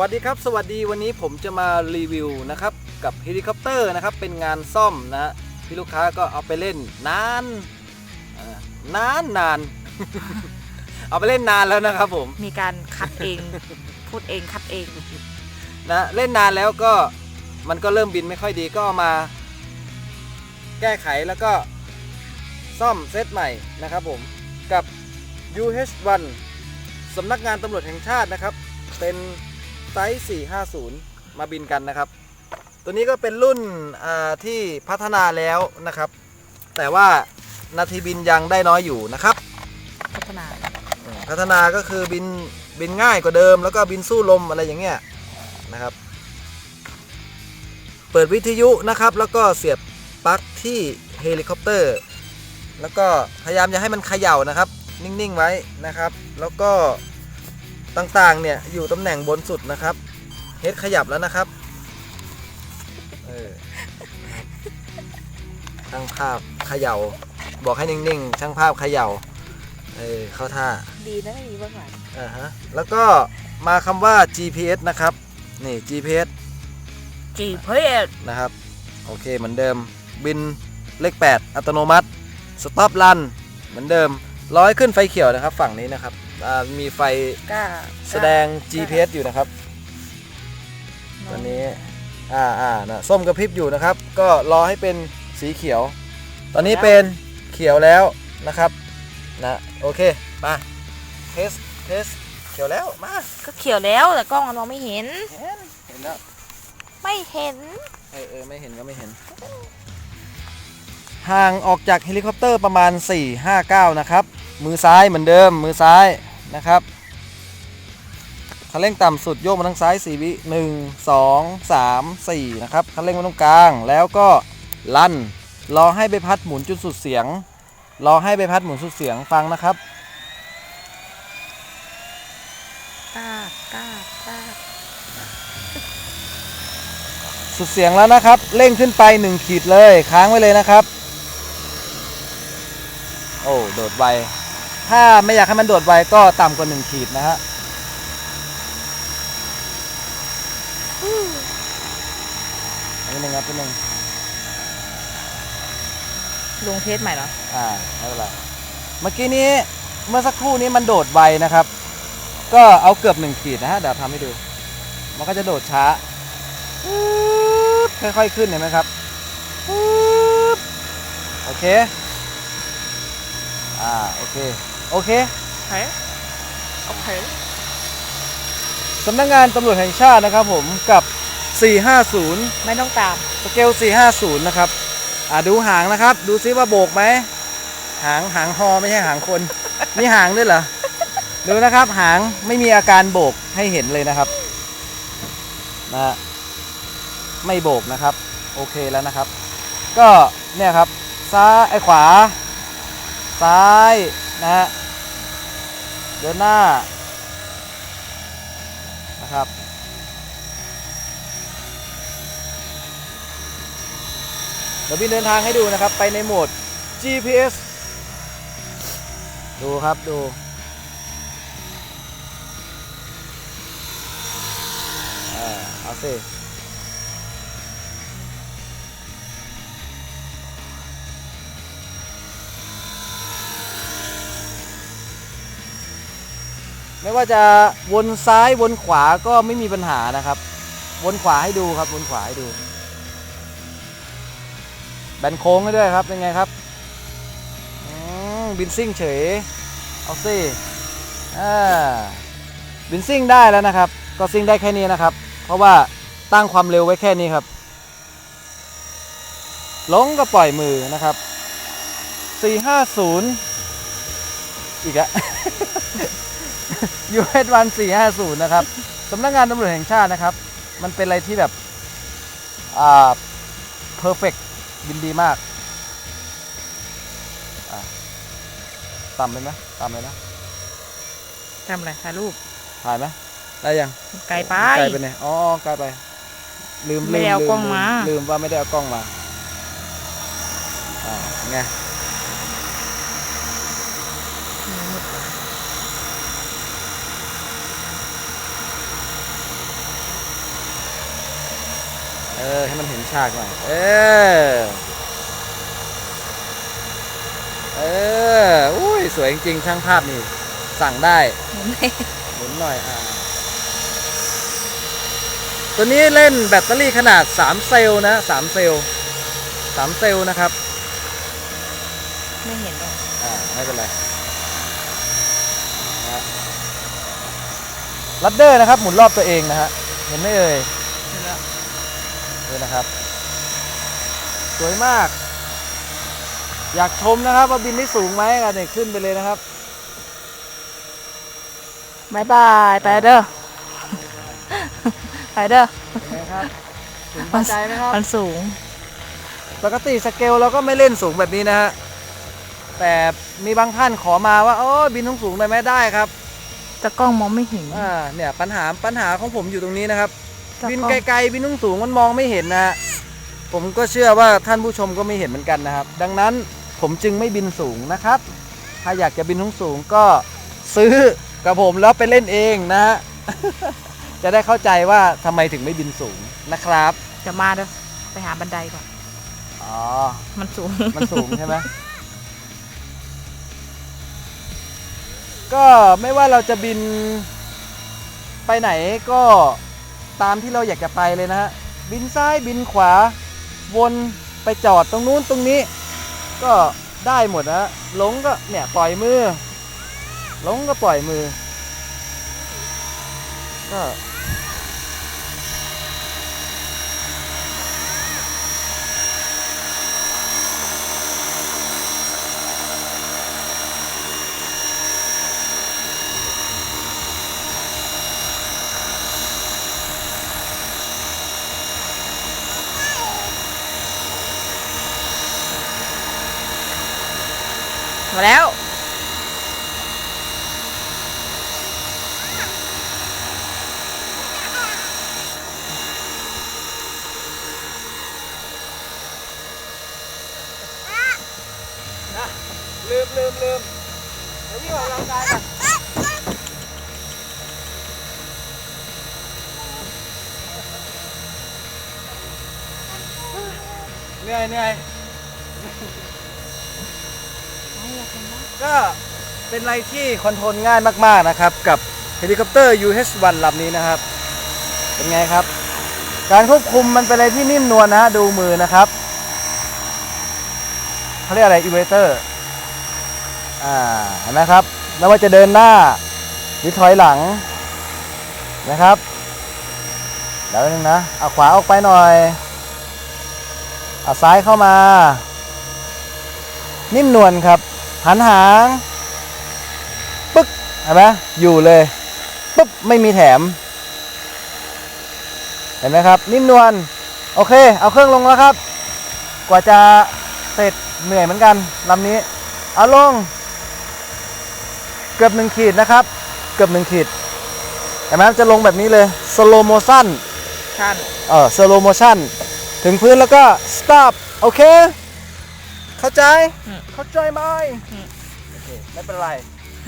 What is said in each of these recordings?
วัสดีครับ สวัสดีวันนี้ผมจะมารีวิวนะครับกับเฮลิคอปเตอร์นะครับเป็นงานซ่อมนะฮะที่ลูกค้าก็เอาไปเล่นนานอ่านานนาน เอาไปเล่นนานแล้วนะครับผม มีการคัดเอง พูดเองคัดเองนะเล่นนานแล้วก็มันก็เริ่มบินไม่ค่อยดีก็เอามา แก้ไขแล้วก็ซ่อมเซตใหม่นะครับผมกับ UH1 สำนักงานตำรวจแห่งชาตินะครับ เป็น ไซส์ 450 มาบินกันนะครับ ตัวนี้ก็เป็นรุ่นอ่าที่พัฒนาแล้วนะครับ แต่ว่านาทีบินยังได้น้อยอยู่นะครับ พัฒนาอืมพัฒนาก็คือบินบินง่ายกว่าเดิม แล้วก็บินสู้ลมอะไรอย่างเงี้ยนะครับ เปิดวิทยุนะครับ แล้วก็เสียบปลั๊กที่เฮลิคอปเตอร์ แล้วก็พยายามอย่าให้มันเขย่านะครับ นิ่งๆไว้นะครับ แล้วก็ ต่างๆ เนี่ย อยู่ตำแหน่งบนสุดนะครับเฮดขยับแล้วนะครับเออช่างภาพเขย่า บอกให้นิ่งๆ ช่างภาพเขย่าเออเข้าท่าดีนะไม่มีเบื้องหลังอ่าฮะแล้วก็มาคำว่า GPS นะครับ นี่ GPS จีเพื่อนะครับ โอเคเหมือนเดิมบินเลข 8 อัตโนมัติสต็อปรันเหมือนเดิมร้อยขึ้นไฟเขียวนะครับ ฝั่งนี้นะครับ อ่ามีไฟกล้าแสดง GPS อยู่นะครับ ตอนนี้อ่าอ่านะส้มกระพริบอยู่นะครับ ก็รอให้เป็นสีเขียว ตอนนี้เป็นเขียวแล้วนะครับนะโอเคมาเทสเทสเขียวแล้วมาก็เขียวแล้วแต่กล้องมันมองไม่เห็น เห็นเห็นแล้วไม่เห็นเออเออไม่เห็นก็ไม่เห็น ห่างออกจากเฮลิคอปเตอร์ประมาณ 4-5-9 นะครับ มือซ้ายเหมือนเดิมมือซ้าย นะครับคันเร่งต่ำสุดโยกมาทางซ้าย 4 วิ 1 2 3 4 นะครับคันเร่งมาตรงกลาง แล้วก็ลั่น รอให้ใบพัดหมุนจุดสุดเสียง รอให้ใบพัดหมุนสุดเสียงฟังนะครับกล้ากล้ากล้าสุดเสียงแล้วนะครับ เร่งขึ้นไป 1 ขีดเลย ค้างไว้เลยนะครับ โอ้ โดดไว ถ้าไม่อยากให้มันโดดไวก็ต่ำกว่า1ขีดนะฮะอันนี้หนึ่งครับเป็นหนึ่งลงเทสใหม่เหรอ อ่าไม่เป็นไรเมื่อกี้นี้เมื่อสักครู่นี้มันโดดไวนะครับ ก็เอาเกือบ1ขีดนะฮะเดี๋ยวทำให้ดู มันก็จะโดดช้าปึ๊บค่อยๆขึ้นเห็นไหมครับปึ๊บโอเค อ่า โอเค โอเคเฮ้ยโอเคสำนักงานตำรวจแห่งชาตินะครับผมกับ 450 ไม่ต้องตาม สเกล 450 นะครับ อ่าดูหางนะครับ ดูซิว่าโบกไหม หางหางฮอไม่ใช่หางคนมีหางด้วยเหรอ ดูนะครับหางไม่มีอาการโบกให้เห็นเลยนะครับนะฮะไม่โบกนะครับ โอเคแล้วนะครับ ก็เนี่ยครับ ซ้ายไอ้ขวา ซ้ายนะฮะ เดินหน้านะครับ เดี๋ยวบินเดินทางให้ดูนะครับ ไปในโหมด GPS ดูครับดูอ่าเอาสิ ไม่ว่าจะวนซ้ายวนขวาก็ไม่มีปัญหานะครับ วนขวาให้ดูครับ วนขวาให้ดู แบนโค้งให้ด้วยครับ เป็นไงครับบินซิ่งเฉย เอาสิอ่าบินซิ่งได้แล้วนะครับ ก็ซิ่งได้แค่นี้นะครับ เพราะว่าตั้งความเร็วไว้แค่นี้ครับลงก็ปล่อยมือนะครับ 450 อีกอะ US วัน450นะครับสำนักงานตำรวจแห่งชาตินะครับ มันเป็นอะไรที่แบบอ่า perfect บินดีมากอะต่ำเลยไหมต่ำเลยนะทำอะไรถ่ายรูปถ่ายไหมได้ยังไกลไปไกลไปเนี่ยอ๋อไกลไป ลืมไม่ลืมได้เอาลืกล้องมาลืมว่าไม่ได้เอากล้องมาอ่าไง ออ ให้มันเห็นฉากหน่อย เออ เออ อุ้ย สวยจริงๆ ช่างภาพนี่ สั่งได้หมุนเลยหมุนหน่อย อ่า ตัวนี้เล่นแบตเตอรี่ขนาด 3 เซลล์นะ3เซลล์3เซลล์นะครับ ไม่เห็นหรอกอ่า ไม่เป็นไรนะฮะลัดเดอร์นะครับ หมุนรอบตัวเองนะฮะ เห็นไหมเอ่ยเห็นแล้ว ดูนะครับ สวยมาก อยากชมนะครับ ว่าบินได้สูงไหมกันเนี่ยขึ้นไปเลยนะครับบายบายไปเด้อไปเด้อเป็นไงครับถึงพอใจไหมครับ มันสูง ปกติสเกลเราก็ไม่เล่นสูงแบบนี้นะฮะ แต่มีบางท่านขอมาว่า โอ้บินสูงๆได้ไหมได้ครับ แต่กล้องมองไม่เห็น อ่า เนี่ยปัญหาปัญหาของผมอยู่ตรงนี้นะครับแต่ บินกล้องไกลๆบินสูงๆมันมองไม่เห็นนะฮะผมก็เชื่อว่าท่านผู้ชมก็ไม่เห็นเหมือนกันนะครับ ดังนั้นผมจึงไม่บินสูงนะครับ ถ้าอยากจะบินสูงๆก็ซื้อกับผมแล้วไปเล่นเองนะฮะจะได้เข้าใจว่าทำไมถึงไม่บินสูงนะครับจะมาเด้อไปหาบันไดก่อนอ๋อมันสูงมันสูงใช่ไหมก็ไม่ว่าเราจะบินไปไหนก็ ตามที่เราอยากจะไปเลยนะฮะบินซ้ายบินขวา วนไปจอดตรงนู้นตรงนี้ ก็ได้หมดนะฮะหลงก็เนี่ยปล่อยมือหลงก็ปล่อยมือ ก็ มาแล้ว ลืมลืมลืมเดี๋ยวพี่ออกกำลังกายกันเหนื่อยเหนื่อย ก็เป็นอะไรที่คอนโทรลง่ายมากๆนะครับกับเฮลิคอปเตอร์ UH-1 ลำนี้นะครับ เป็นไงครับ การควบคุมมันเป็นอะไรที่นิ่มนวลนะฮะดูมือนะครับเขาเรียกอะไรอีเวเตอร์อ่าเห็นไหมครับไม่ว่าจะเดินหน้าหรือถอยหลังนะครับเดี๋ยวนึงนะเอาขวาออกไปหน่อยเอาซ้ายเข้ามา นิ่มนวลครับ หันหางปึ๊กเห็นไหมอยู่เลยปึ๊บไม่มีแถม เห็นไหมครับ นิ่มนวลโอเค เอาเครื่องลงแล้วครับ กว่าจะเสร็จเหนื่อยเหมือนกันลำนี้ เอาลง เกือบหนึ่งขีดนะครับ เกือบหนึ่งขีดเห็นไหมจะลงแบบนี้เลย slow motion ชันเออ slow motion ถึงพื้นแล้วก็ stop โอเค เข้าใจอืมเข้าใจไหมอืมโอเคไม่เป็นไร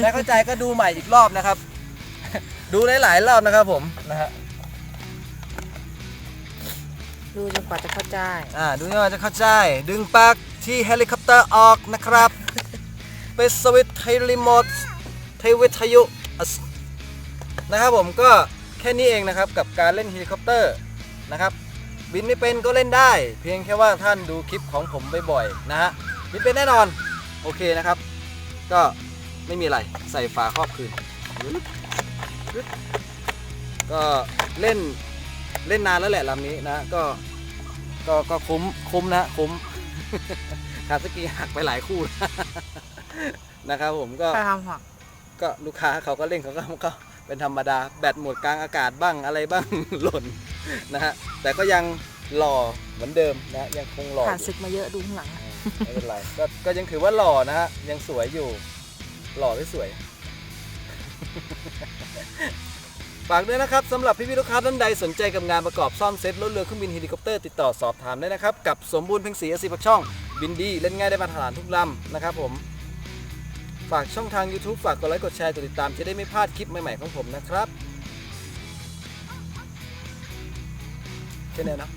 ไม่เข้าใจก็ดูใหม่อีกรอบนะครับ ดูหลายๆรอบนะครับผมนะฮะดูจนกว่าจะเข้าใจ อ่าดูนี่ว่าจะเข้าใจ ดึงปลั๊กที่เฮลิคอปเตอร์ออกนะครับไปสวิตช์ไทยรีโมทไทยวิทยุอัสนะครับผมก็แค่นี้เองนะครับกับการเล่นเฮลิคอปเตอร์นะครับบินไม่เป็นก็เล่นได้ เพียงแค่ว่าท่านดูคลิปของผมบ่อยๆนะฮะ บินเป็นแน่นอน โอเคนะครับ ก็ไม่มีอะไรใส่ฝาครอบคืน ก็เล่นเล่นนานแล้วแหละลำนี้นะก็ก็ก็คุ้มคุ้มนะคุ้มขาสกีหักไปหลายคู่นะครับผมก็ไปทำหักก็ลูกค้าเขาก็เล่นเขาก็ก็เป็นธรรมดาแบตหมดกลางอากาศบ้างอะไรบ้างหล่นนะฮะแต่ก็ยังหล่อเหมือนเดิมนะยังคงหล่อผ่านอยู่ศึกมาเยอะดูข้างหลัง ไม่เป็นไรก็ก็ยังถือว่าหล่อนะฮะยังสวยอยู่ หล่อหรือสวย ฝากด้วยนะครับสำหรับพี่พี่ลูกค้าท่านใดสนใจกับงานประกอบซ่อมเซ็ตรถเรือเครื่องบินเฮลิคอปเตอร์ติดต่อสอบถามได้นะครับ กับสมบูรณ์เพ็งศรีอสีปักช่อง บินดี เล่นง่ายได้มาตรฐานทุกลำนะครับผมฝากช่องทาง YouTube ฝากกดไลค์กดแชร์กดติดตามจะได้ไม่พลาดคลิปใหม่ๆของผมนะครับ แค่นี้นะ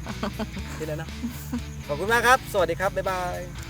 แค่นี้นะ ขอบคุณมากครับ สวัสดีครับ บ๊ายบาย